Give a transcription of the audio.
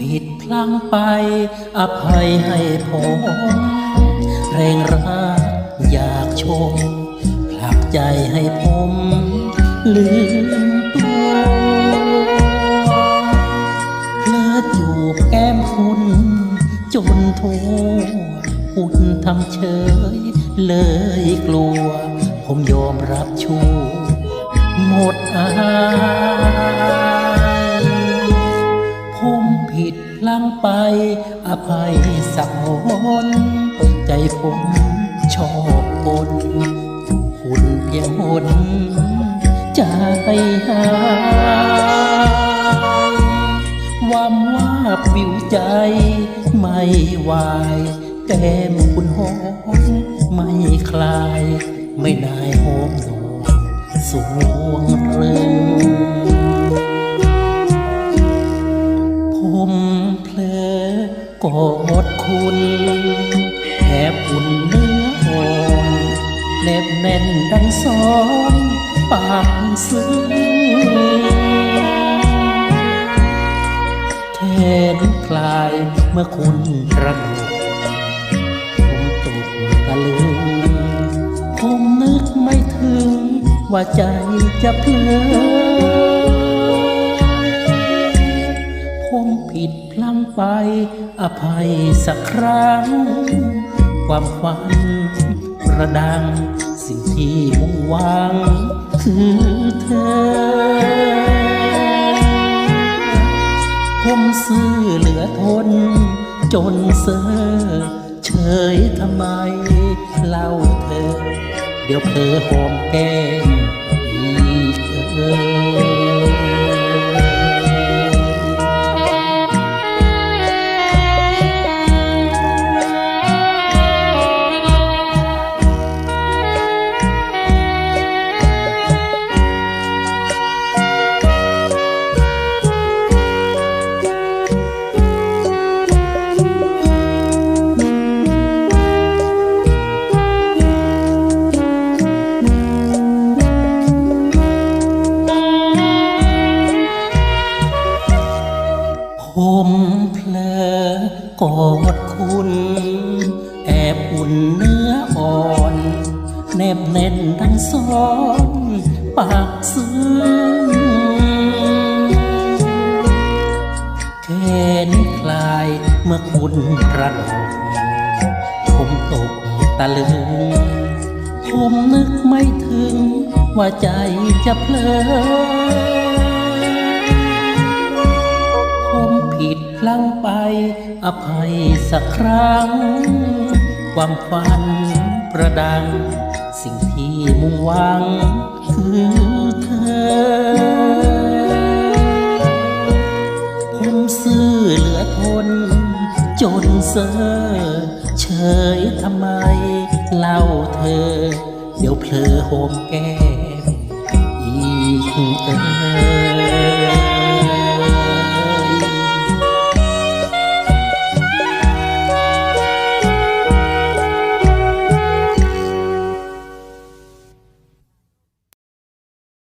ผิดพลั้งไป อภัยให้ผมแรงรักอยากชม ผลักใจให้ผมลืมตัวเพลิดอยู่แก้มคุณ จนทั่วคุณทำเฉยเลยกลัว ผมยอมรับชูหมดอา ลั้งไปอภัยสักหนใจผมชอบบนคุณเพียงหนใจหายหวังว่าปิวใจ ไม่วายแก้มคุณหอมไม่คลาย ไม่นายหอมหนอสวงเริง กอดคุณแอบอุ่นเนื้ออ่อนแนบแน่นดังซ้อนปานซึ้งแขนคลายเมื่อคุณกระโดดผมตกตะลึงผมนึกไม่ถึงว่าใจจะเพลอ ไปอภัยสักครั้ง ความฝันระดัง สิ่งที่มุ่งหวังคือเธอผมซื่อเหลือทน จนเซอเฉยทำไมเล่าเธอ เดี๋ยวเพอหอมแก้มอีกเออ ผมเพลอกอดคุณ แอบอุ่นเนื้ออ่อน แนบแน่นดังซ้อนปากซึ้งแขนคลายเมื่อคุณกระดดผมตกตะลึง ผมนึกไม่ถึงว่าใจจะเพลอ พลั้งไปอภัยสักครั้ง ความฝันประดัง สิ่งที่มุ่งหวังคือเธอ ผมซื่อเหลือทน จนเซอเฉยทำไม เล่าเธอ เดี๋ยวเพลอโหมแก้มอีกเอ่ย